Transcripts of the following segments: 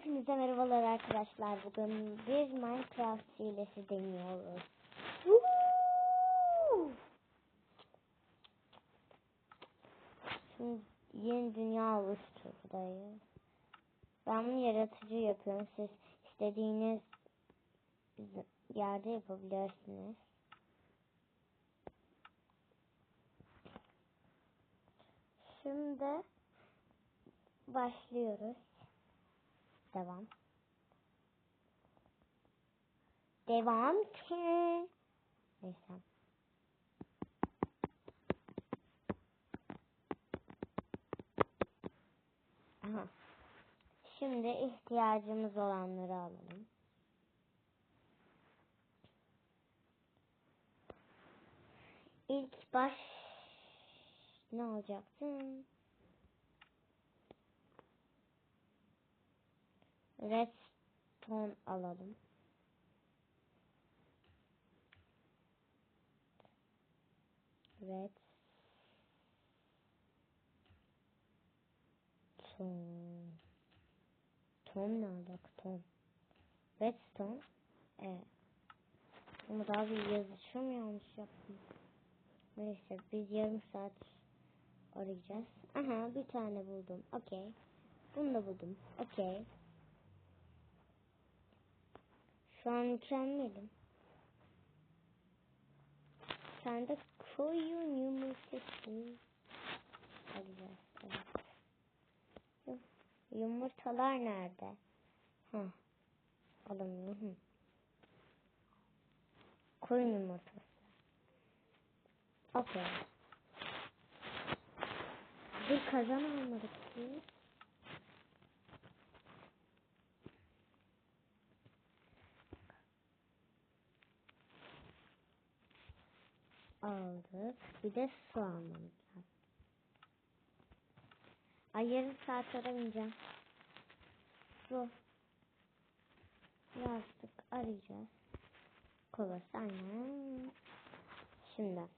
Hepinize merhabalar arkadaşlar. Bugün bir Minecraft hilesi deniyoruz. Şimdi yeni dünya oluşturdayız. Ben bunu yaratıcı yapıyorum. Siz istediğiniz yerde yapabilirsiniz. Şimdi başlıyoruz. Devam. Devam ki. Neyse. Aha. Şimdi ihtiyacımız olanları alalım. İlk baş ne alacaktı? Redstone alalım. Red Tom. Tom ne alak? Tom. Redstone. Evet. Ama daha bir yazışım yanlış yaptım. Neyse biz yarım saat arayacağız. Aha bir tane buldum. Okey. Bunu da buldum. Okey. Şu an mükemmelim. Sen de koyun yumurtası. Alacağız. Evet. Yumurtalar nerede? Ha. Alamıyorum. Koyun yumurtası. Okey. Bir kazan almadık ki. Aldık. Bir de su almamız lazım. Ay yarım saat aramayacağım. Su. Yazdık. Arayacağız. Kovası aynen. Şimdi.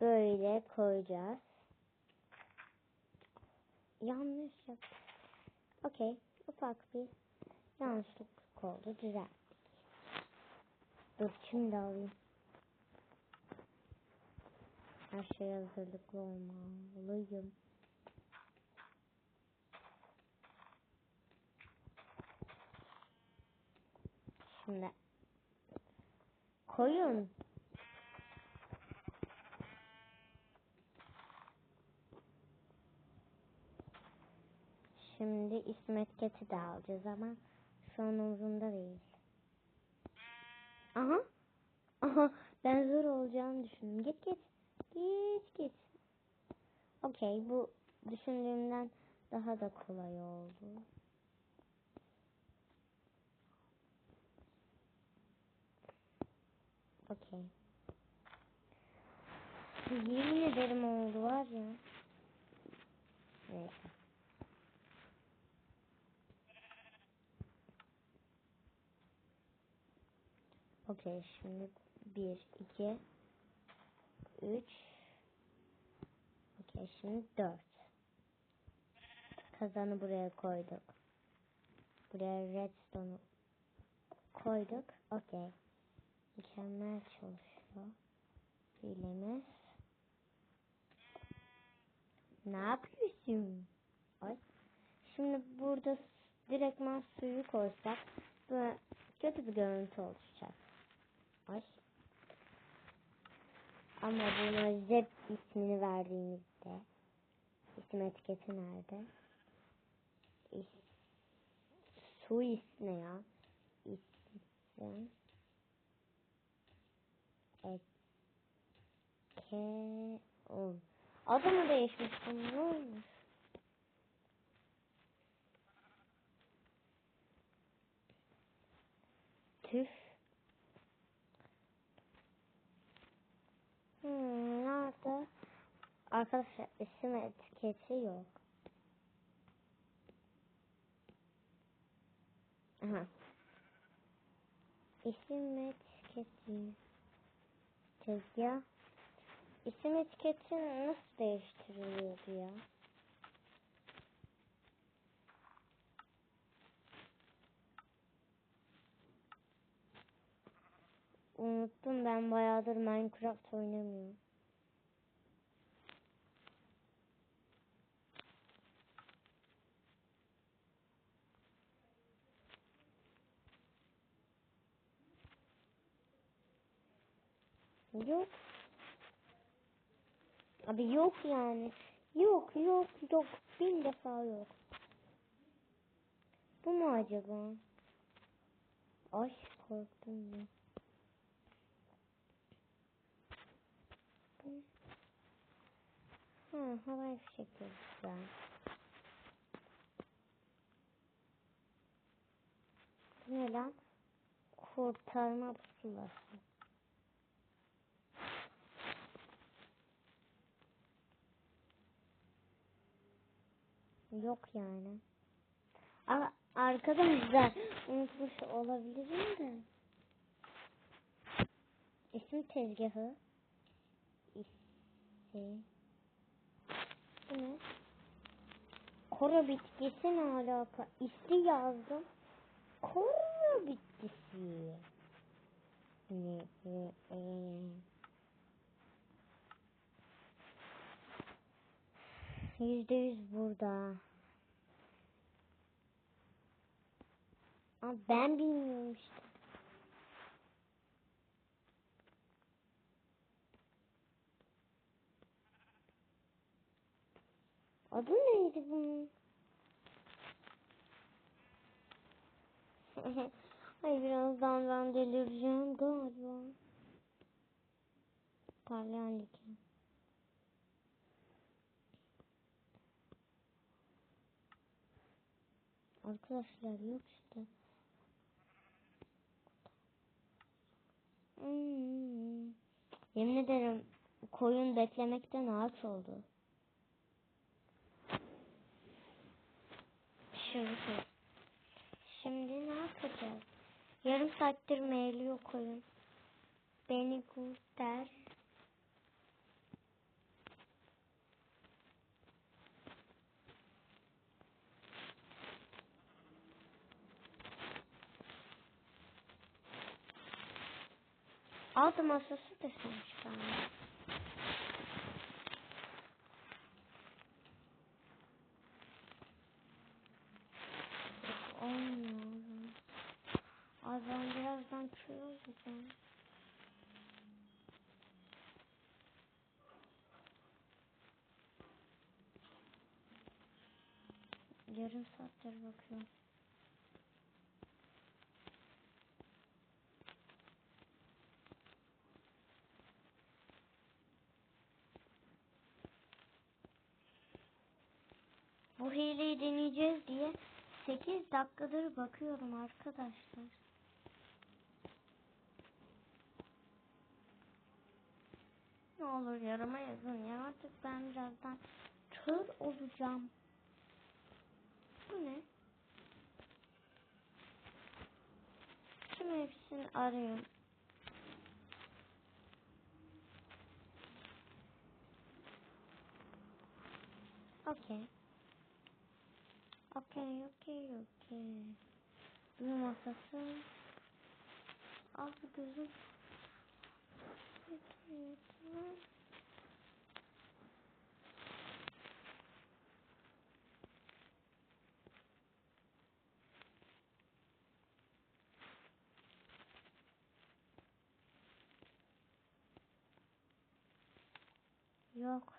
Böyle koyacağız. Yanlış yaptık. Okey. Ufak bir yanlışlık oldu. Düzelttik. Dur şimdi alayım. Her şey hazırlıklı olmalıyım. Şimdi koyun. Şimdi İsmet Ket'i de alacağız ama şu umurumda değil. Aha. Aha. Ben zor olacağını düşündüm. Git git. Git git. Okey bu düşündüğümden daha da kolay oldu. Okey. Yemin ederim oldu var ya. Neyse. Okey şimdi bir, iki, üç, okey şimdi dört. Kazanı buraya koyduk. Buraya redstone'u koyduk. Okey. Mükemmel çalışıyor. Hilemiz. Ne yapıyorsun? Ay. Şimdi burada direktman suyu koysak böyle kötü bir görüntü oluşacak. Ay. Ama buna Zep ismini verdiğimizde isim etiketi nerede? İs, su ismi ya. İsim eke ol. Adımı değişmiştim. Ne olmuş? Hmm, nerede? Arkadaşlar isim etiketi yok. Aha. İsim etiketi. Tezgah. İsim etiketi nasıl değiştiriliyordu ya? Unuttum ben bayağıdır Minecraft oynamıyorum. Yok. Abi yok yani. Yok yok yok. Bin defa yok. Bu mu acaba? Ay korktum ya. Ha havai fişekleri güzel. Ne lan? Kurtarma pusulası. Yok yani. Ama arkadaşlar unutmuş olabilirim de. İsim tezgahı. İsim. Ne? Koro bitkisi ne alaka? İsti yazdım. Koro bitkisi. Ne, ne, ne. Yüzde yüz burada. Ama ben bilmiyorum işte. Adı neydi bunun? Ay birazdan ben delireceğim galiba. Parlayan diken. Arkadaşlar yok işte. Hmm. Yemin ederim koyun beklemekten ağaç oldu. Şimdi, şimdi ne yapacağız? Yarım saattir meyliyor koyun. Beni kurtar. Altı masası döşemiş bana. Olmuyor. Ay ben birazdan kör olacağım. Yarım saattir bakıyorum. Bu hileyi deneyeceğiz diye 8 dakikadır bakıyorum arkadaşlar. Olur yarama yazın ya artık ben birazdan kör olacağım. Bu ne? Tüm hepsini arıyorum. Okey. Okey, okey, okey. Bu masası. Al bu gözüm. Yok.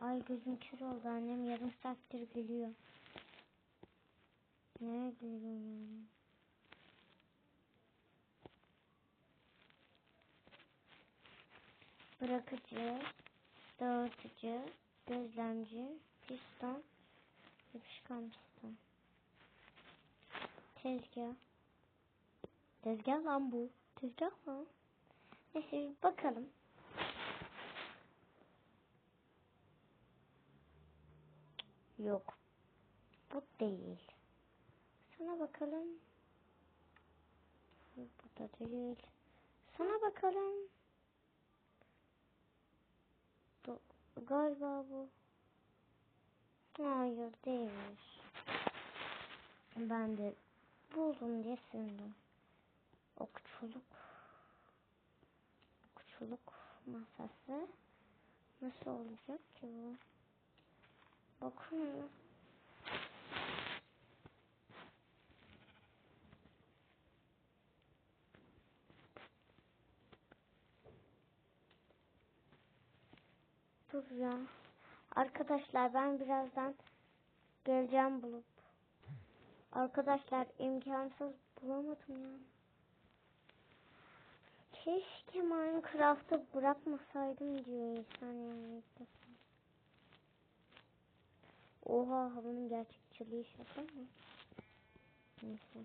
Ay gözüm kör oldu annem yarım saattir gülüyor. Nereye gülüyor? Bırakıcı, dağıtıcı, gözlemci, piston, yapışkan piston. Tezgah. Tezgah lan bu. Tezgah mı? Neyse bir bakalım. Yok. Bu değil. Sana bakalım. Bu da değil. Sana bakalım. Bu, galiba bu. Hayır değilmiş. Ben de buldum diye sevindim. Okçuluk. Yolculuk masası. Nasıl olacak ki bu? Bakın. Dur ya. Arkadaşlar ben birazdan geleceğim bulup. Arkadaşlar imkansız bulamadım ya. Keşke Minecraft'ı bırakmasaydım diyor insan yani. Oha havanın gerçekçiliği şaka mı? Neyse.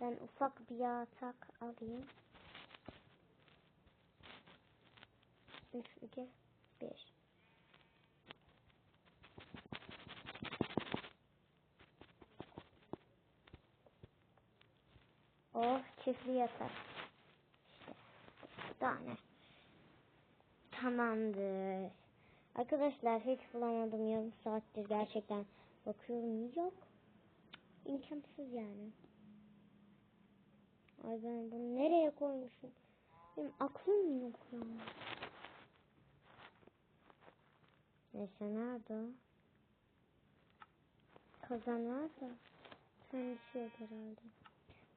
Ben ufak bir yatak alayım. 3, 2, 1. Oh çiftli yatak. İşte. Tane. Tamamdır. Arkadaşlar hiç bulamadım yarım saattir gerçekten bakıyorum yok. İmkansız yani. Ay ben bunu nereye koymuşum? Benim aklım yok ya. Neyse nerede o? Kazan var da. Sen düşüyor herhalde.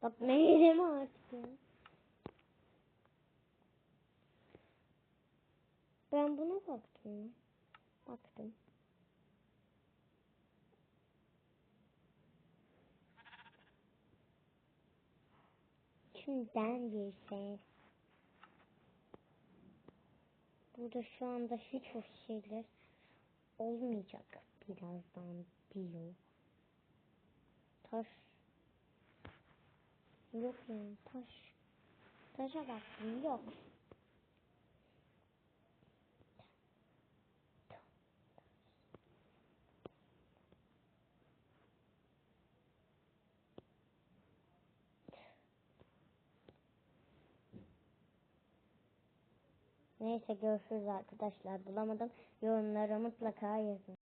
Bak neydim artık ya. Ben buna baktım? Baktım. Şimdiden girse. Burada şu anda hiç hoş şeyler olmayacak birazdan diyor. Taş. Yok yani taş. Taşa baktım yok. Neyse görüşürüz arkadaşlar. Bulamadım. Yorumlara mutlaka yazın.